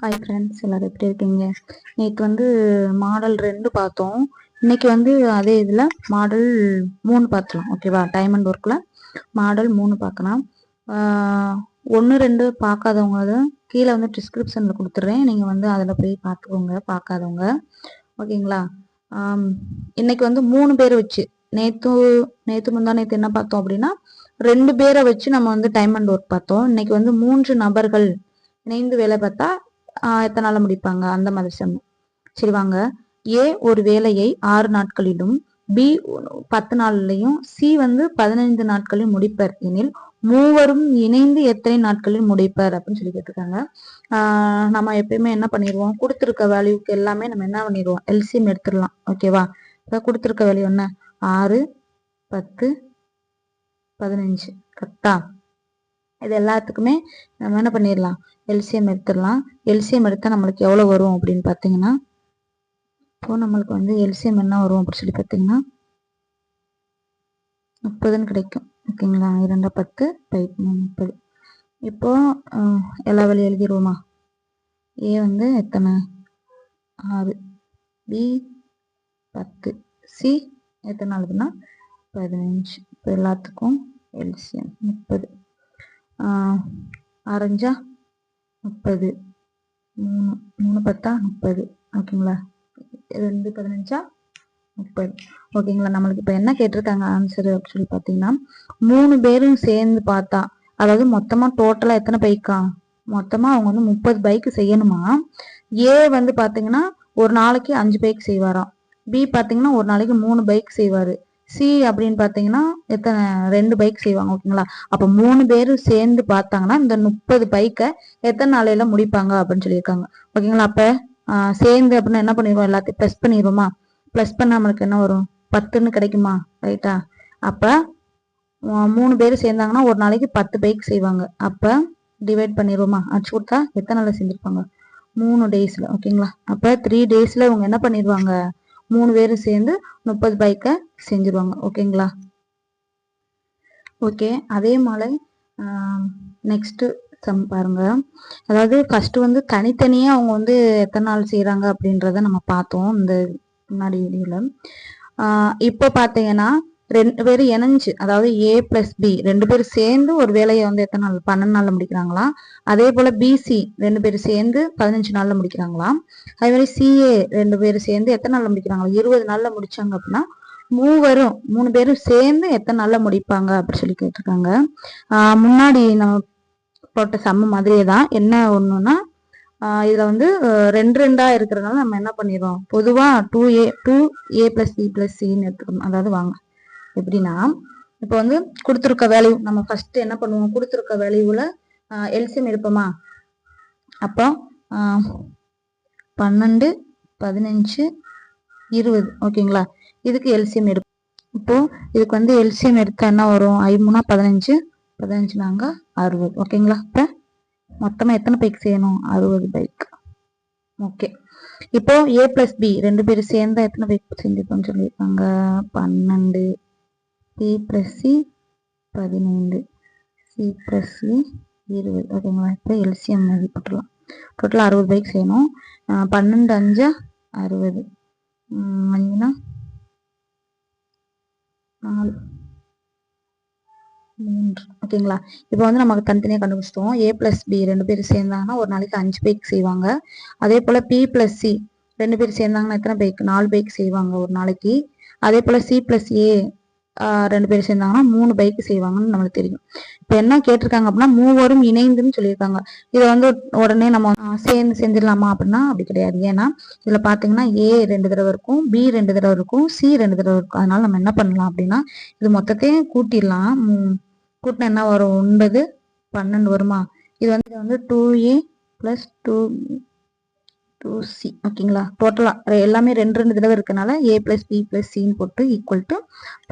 Hi friends எல்லோரும் எப்படி இருக்கீங்க? நேற்று வந்து மாடல் ரெண்டு பார்த்தோம். இன்னைக்கு வந்து அதே இதில் மாடல் மூணு பார்த்துலாம் ஓகேவா டைமண்ட் ஒர்க்கில் மாடல் மூணு பார்க்கலாம். ஒன்று ரெண்டு பார்க்காதவங்க கீழே வந்து டிஸ்கிரிப்ஷனில் கொடுத்துட்றேன். நீங்கள் வந்து அதில் போய் பார்த்துக்கோங்க பார்க்காதவங்க. ஓகேங்களா இன்னைக்கு வந்து மூணு பேர் வச்சு நேற்று நேற்று முந்தா நேற்று என்ன பார்த்தோம் அப்படின்னா ரெண்டு பேரை வச்சு நம்ம வந்து டைமண்ட் ஒர்க் பார்த்தோம். இன்னைக்கு வந்து மூன்று நபர்கள் இணைந்து வேலை பார்த்தா எத்தனை நாள் முடிப்பாங்க? அந்த மாதிரி சொன்னோம் சரி வாங்க ஏ ஒரு வேலையை ஆறு நாட்களிலும் பி பத்து நாள்லையும் சி வந்து பதினைந்து நாட்களில் முடிப்பர். எனில் மூவரும் இணைந்து எத்தனை நாட்களில் முடிப்பர் அப்படின்னு சொல்லி கேட்டிருக்காங்க. நம்ம எப்பயுமே என்ன பண்ணிடுவோம் கொடுத்துருக்க வேல்யூக்கு எல்லாமே நம்ம என்ன பண்ணிடுவோம் எல்சிஎம் எடுத்துடலாம். ஓகேவா இப்போ கொடுத்துருக்க வேல்யூ என்ன? ஆறு பத்து பதினஞ்சு. கரெக்டா? இது எல்லாத்துக்குமே நம்ம என்ன பண்ணிடலாம் எல்சிஎம் எடுத்துடலாம் எல்சிஎம் எடுத்தால் நம்மளுக்கு எவ்வளோ வரும் அப்படின்னு பார்த்தீங்கன்னா இப்போது நம்மளுக்கு வந்து எல்சிஎம் என்ன வரும் அப்படின்னு சொல்லி பார்த்தீங்கன்னா முப்பதுன்னு கிடைக்கும். ஓகேங்களா இரண்டா பத்து பை முப்பது. இப்போது எல்லா வழியும் எழுதிடுவோமா ஏ வந்து எத்தனை? ஆறு. பி பத்து. சி எத்தனை ஆளுதுன்னா பதினஞ்சு. இப்போ எல்லாத்துக்கும் எல்சிஎம் முப்பது. ஆரஞ்சா முப்பது. மூணு மூணு பத்தா முப்பது. ஓகேங்களா? ரெண்டு பதினஞ்சா முப்பது. ஓகேங்களா? நம்மளுக்கு இப்போ என்ன கேட்டிருக்காங்க ஆன்சர் அப்படின்னு சொல்லி பார்த்தீங்கன்னா மூணு பேரும் சேர்ந்து பார்த்தா அதாவது மொத்தமாக டோட்டலாக எத்தனை பைக்கா மொத்தமாக அவங்க வந்து முப்பது பைக்கு செய்யணுமா? ஏ வந்து பார்த்தீங்கன்னா ஒரு நாளைக்கு அஞ்சு பைக் செய்வாராம். பி பார்த்தீங்கன்னா ஒரு நாளைக்கு மூணு பைக் செய்வார். சி அப்படின்னு பார்த்தீங்கன்னா எத்தனை ரெண்டு பைக் செய்வாங்க ஓகேங்களா? அப்போ மூணு பேரும் சேர்ந்து பார்த்தாங்கன்னா இந்த முப்பது பைக்கை எத்தனை நாளையில முடிப்பாங்க அப்படின்னு சொல்லியிருக்காங்க. ஓகேங்களா? அப்போ சேர்ந்து அப்படின்னா என்ன பண்ணிடுவோம்? எல்லாத்தையும் ப்ளஸ் பண்ணிடுவோமா? ப்ளஸ் பண்ண நம்மளுக்கு என்ன வரும்? பத்துன்னு கிடைக்குமா? ரைட்டா அப்போ மூணு பேர் சேர்ந்தாங்கன்னா ஒரு நாளைக்கு பத்து பைக் செய்வாங்க. அப்போ டிவைட் பண்ணிடுவோமா? அடிச்சு கொடுத்தா எத்தனை நாளில் செஞ்சுருப்பாங்க மூணு டேஸில் ஓகேங்களா? அப்போ த்ரீ டேஸில் இவங்க என்ன பண்ணிடுவாங்க? மூணு பேரும் சேர்ந்து முப்பது பைக்கை செஞ்சுருவாங்க. ஓகேங்களா? ஓகே அதே மாதிரி நெக்ஸ்ட்டு சம் பாருங்க. அதாவது ஃபர்ஸ்ட் வந்து தனித்தனியாக அவங்க வந்து எத்தனை நாள் செய்கிறாங்க அப்படின்றத நம்ம பார்த்தோம் இந்த முன்னாடி வீடியோவில் இப்போ பார்த்தீங்கன்னா ரெண்டு பேரும் இணைஞ்சு அதாவது ஏ பிளஸ் பி ரெண்டு பேரும் சேர்ந்து ஒரு வேலையை வந்து எத்தனை நாள் பன்னெண்டு நாளில் முடிக்கிறாங்களா? அதே போல் பிசி ரெண்டு பேரும் சேர்ந்து பதினஞ்சு நாளில் முடிக்கிறாங்களாம். அதே மாதிரி சிஏ ரெண்டு பேரும் சேர்ந்து எத்தனை நாளில் முடிக்கிறாங்களா? இருபது நாளில் முடிச்சாங்க அப்படின்னா மூவரும் மூணு பேரும் சேர்ந்து எத்தனை நாளில் முடிப்பாங்க அப்படின்னு சொல்லி கேட்டிருக்காங்க. முன்னாடி நம்ம போட்ட சம்ம மாதிரியே தான். என்ன ஒன்றுன்னா இதில் வந்து ரெண்டு ரெண்டாக இருக்கிறதுனால நம்ம என்ன பண்ணிடுறோம்? பொதுவாக two A two A plus B plus சின்னு எடுத்துக்கணும். அதாவது வாங்க. எப்படின்னா இப்போ வந்து கொடுத்துருக்க வேல்யூ நம்ம ஃபர்ஸ்ட் என்ன பண்ணுவோம்? கொடுத்துருக்க வேல்யூவில் எல்சியம் எடுப்போமா? அப்போ பன்னெண்டு பதினஞ்சு இருபது. ஓகேங்களா? இதுக்கு எல்சியம் எடுப்போம். இப்போ இதுக்கு வந்து எல்சியம் எடுத்தா என்ன வரும்? ஐமூணா பதினஞ்சு பதினஞ்சு நாங்கள் அறுபது. ஓகேங்களா? இப்போ மொத்தமாக எத்தனை பைக் செய்யணும்? அறுபது பைக் ஓகே. இப்போ ஏ பிளஸ் பி ரெண்டு பேரும் சேர்ந்தா எத்தனை பைக் செஞ்சுருக்கோம்னு சொல்லியிருக்காங்க? பன்னெண்டு பி ப்ளஸ் சி பதினைந்து. சி ப்ளஸ் சி இருபது. ஓகேங்களா? இப்போ எல்சிஎம் மாதிரி போட்டுடலாம். டோட்டலாக அறுபது பைக் செய்யணும். பன்னெண்டு அஞ்சா அறுபது. அஞ்சுனா நாலு. மூன்று. ஓகேங்களா? இப்போ வந்து நமக்கு தனித்தனியாக கண்டுபிடிச்சிட்டோம். ஏ ப்ளஸ் பி ரெண்டு பேர் சேர்ந்தாங்கன்னா ஒரு நாளைக்கு அஞ்சு பைக் செய்வாங்க. அதே போல் பி ப்ளஸ் சி ரெண்டு பேர் சேர்ந்தாங்கன்னா எத்தனை பைக் நாலு பைக் செய்வாங்க ஒரு நாளைக்கு. அதே போல் சி ப்ளஸ் ஏ ரெண்டு பேர் சேர்ந்தாங்கன்னா மூணு பைக் செய்வாங்கன்னு நம்மளுக்கு தெரியும். இப்போ என்ன கேட்டிருக்காங்க அப்படின்னா மூவரும் இணைந்துன்னு சொல்லியிருக்காங்க. இதை வந்து உடனே நம்ம சேர்ந்து செஞ்சிடலாமா அப்படின்னா அப்படி கிடையாது. ஏன்னா இதில் பார்த்தீங்கன்னா ஏ ரெண்டு தடவை இருக்கும் பி ரெண்டு தடவை இருக்கும் சி ரெண்டு தடவை இருக்கும். அதனால நம்ம என்ன பண்ணலாம் அப்படின்னா இது மொத்தத்தையும் கூட்டிடலாம். கூட்டினா என்ன வரும்? ஒன்பது பன்னெண்டு வருமா? இது வந்து இது வந்து two A plus two two C ஓகேங்களா டோட்டலாக எல்லாமே ரெண்டு ரெண்டு தடவை இருக்கனால ஏ பிளஸ் பி பிளஸ் சின்னு போட்டு ஈக்குவல் டு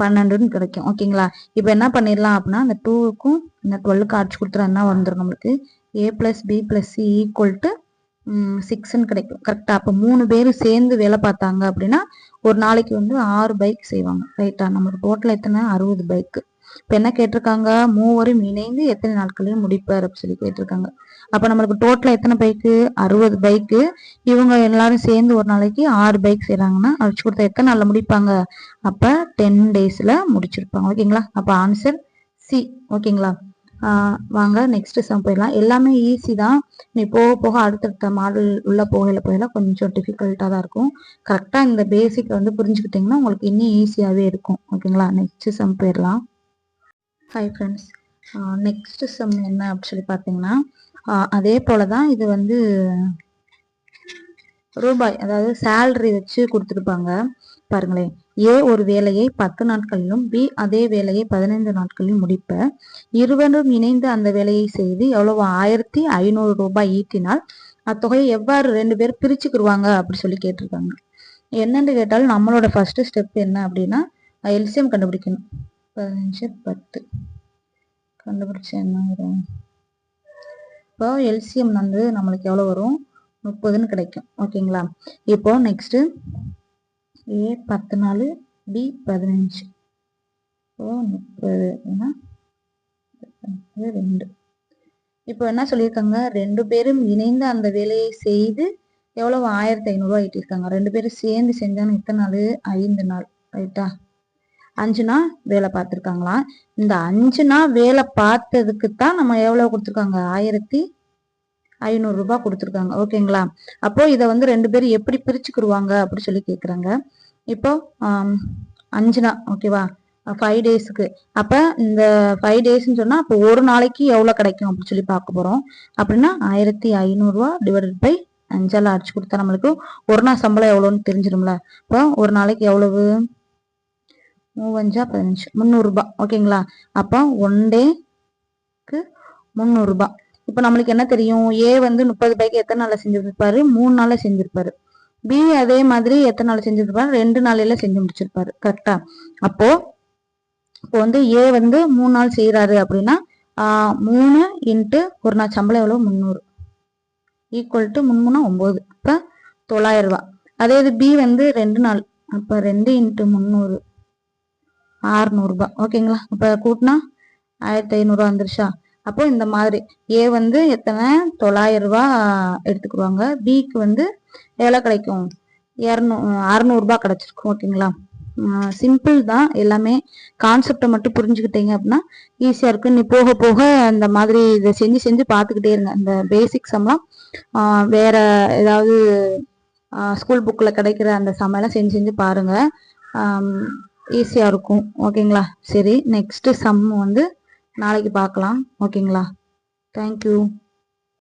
பன்னெண்டுன்னு கிடைக்கும். ஓகேங்களா இப்போ என்ன பண்ணிடலாம் அப்படின்னா அந்த டூவுக்கும் இந்த டுவெல்லுக்கு அடிச்சு கொடுத்துரு என்ன வந்துடும் நம்மளுக்கு? A plus B plus C equal to சிக்ஸ்ன்னு கிடைக்கும். கரெக்டாக அப்போ மூணு பேர் சேர்ந்து வேலை பார்த்தாங்க அப்படின்னா ஒரு நாளைக்கு வந்து ஆறு பைக் செய்வாங்க. ரைட்டா நம்மளுக்கு டோட்டல் எத்தனை? அறுபது பைக்கு இப்போ என்ன கேட்டிருக்காங்க? மூவரும் இணைந்து எத்தனை நாட்களையும் முடிப்பார் அப்படின்னு சொல்லி கேட்டிருக்காங்க. அப்போ நம்மளுக்கு டோட்டலாக எத்தனை பைக்கு அறுபது பைக்கு இவங்க எல்லாரும் சேர்ந்து ஒரு நாளைக்கு ஆறு பைக் செய்கிறாங்கன்னா அழைச்சி கொடுத்தா எத்தனை நாளில் முடிப்பாங்க? அப்போ டென் டேஸில் முடிச்சிருப்பாங்க. ஓகேங்களா அப்போ ஆன்சர் சி ஓகேங்களா வாங்க நெக்ஸ்ட் சம் போயிடலாம். எல்லாமே ஈஸி தான். நீ போக போக அடுத்தடுத்த மாடல் உள்ள போகையில் போகல கொஞ்சம் டிஃபிகல்ட்டாக தான் இருக்கும். கரெக்டாக இந்த பேசிக் வந்து புரிஞ்சுக்கிட்டிங்கன்னா உங்களுக்கு இன்னும் ஈஸியாகவே இருக்கும். ஓகேங்களா நெக்ஸ்ட் சம் போயிடலாம். ஹாய் ஃப்ரெண்ட்ஸ் நெக்ஸ்ட் சம் என்ன அப்படின்னு சொல்லி பார்த்தீங்கன்னா அதே போல தான் இது வந்து ரூபாய் அதாவது சேலரி வச்சு கொடுத்துருப்பாங்க. பாருங்களேன் ஏ ஒரு வேலையை பத்து நாட்களிலும் பி அதே வேலையை பதினைந்து நாட்களிலும் முடிப்ப. இருவரும் இணைந்து அந்த வேலையை செய்து எவ்வளவு? ஆயிரத்தி ஐநூறு ரூபாய் ஈட்டினால் அத்தொகையை எவ்வாறு ரெண்டு பேர் பிரிச்சுக்கிடுவாங்க? அப்படி சொல்லி கேட்டிருக்காங்க. என்னன்னு கேட்டாலும் நம்மளோட ஃபர்ஸ்ட் ஸ்டெப் என்ன அப்படின்னா எல்சிஎம் கண்டுபிடிக்கணும். பதினஞ்சு பத்து. கண்டுபிடிச்சா என்ன வரும்? இப்போ எல்சிஎம் வந்து நம்மளுக்கு எவ்வளோ வரும்? முப்பதுன்னு கிடைக்கும். ஓகேங்களா? இப்போ நெக்ஸ்ட்டு ஏ பத்து நாலு பி பதினஞ்சு. இப்போ முப்பது. ரெண்டு. இப்போ என்ன சொல்லியிருக்காங்க? ரெண்டு பேரும் இணைந்து அந்த வேலையை செய்து எவ்வளவு? ஆயிரத்தி ஐநூறுரூவா ஈட்டியிருக்காங்க. ரெண்டு பேரும் சேர்ந்து செஞ்சாங்க எத்தனை நாள்? ஐந்து நாள். ரைட்டா அஞ்சு நாள் வேலை பார்த்துருக்காங்களாம். இந்த அஞ்சு நாள் வேலை பார்த்ததுக்கு தான் நம்ம எவ்வளோ கொடுத்துருக்காங்க? ஆயிரத்தி ஐநூறுரூபா கொடுத்துருக்காங்க. ஓகேங்களா? அப்போ இதை வந்து ரெண்டு பேரும் எப்படி பிரிச்சுக்கிடுவாங்க அப்படி சொல்லி கேட்குறாங்க இப்போ அஞ்சு நாள் ஓகேவா? ஃபைவ் டேஸுக்கு அப்போ இந்த ஃபைவ் டேஸ்ன்னு சொன்னால் அப்போ ஒரு நாளைக்கு எவ்வளோ கிடைக்கும் அப்படின்னு சொல்லி பார்க்க போகிறோம் அப்படின்னா ஆயிரத்தி ஐநூறுரூவா டிவைடட் பை அஞ்சால் அடிச்சு கொடுத்தா நம்மளுக்கு ஒரு நாள் சம்பளம் எவ்வளோன்னு தெரிஞ்சிடும்ல. இப்போ ஒரு நாளைக்கு எவ்வளவு? மூவஞ்சா பதினஞ்சு. முந்நூறுரூபா ஓகேங்களா? அப்போ ஒன் டேக்கு முந்நூறுரூபா இப்போ நம்மளுக்கு என்ன தெரியும்? ஏ வந்து முப்பது பைக்கு எத்தனை நாளில் செஞ்சுருப்பாரு? மூணு நாளில் செஞ்சிருப்பாரு. பி அதே மாதிரி எத்தனை நாள் செஞ்சுருப்பாரு? ரெண்டு நாளையில செஞ்சு முடிச்சிருப்பாரு. கரெக்டா? அப்போ இப்போ வந்து ஏ வந்து மூணு நாள் செய்யறாரு அப்படின்னா மூணு இன்ட்டு ஒரு நாள் சம்பளம் எவ்வளோ முந்நூறு. ஈக்குவல் டு முன்னூனா ஒம்பது. இப்போ தொள்ளாயிரம் ரூபா அதே இது பி வந்து ரெண்டு நாள். அப்போ ரெண்டு இன்ட்டு முந்நூறு. ஆறுநூறுபா. ஓகேங்களா? இப்போ கூட்டினா ஆயிரத்தி ஐநூறுரூவா வந்துருச்சா? அப்போ இந்த மாதிரி ஏ வந்து எத்தனை? தொள்ளாயிரம் ரூபா எடுத்துக்குவாங்க பிக்கு வந்து எவ்வளோ கிடைக்கும்? இரநூ அறநூறுபா கிடச்சிருக்கும். ஓகேங்களா? சிம்பிள் தான். எல்லாமே கான்செப்டை மட்டும் புரிஞ்சுக்கிட்டீங்க அப்படின்னா ஈஸியாக இருக்கும். நீ போக போக அந்த மாதிரி இதை செஞ்சு செஞ்சு பார்த்துக்கிட்டே இருங்க. இந்த பேசிக் சம்லாம் வேற ஏதாவது ஸ்கூல் புக்கில் கிடைக்கிற அந்த சமையலாம் செஞ்சு செஞ்சு பாருங்கள் ஈஸியாக இருக்கும். ஓகேங்களா சரி நெக்ஸ்ட்டு சம் வந்து நாளைக்கு பார்க்கலாம். ஓகேங்களா தேங்க்யூ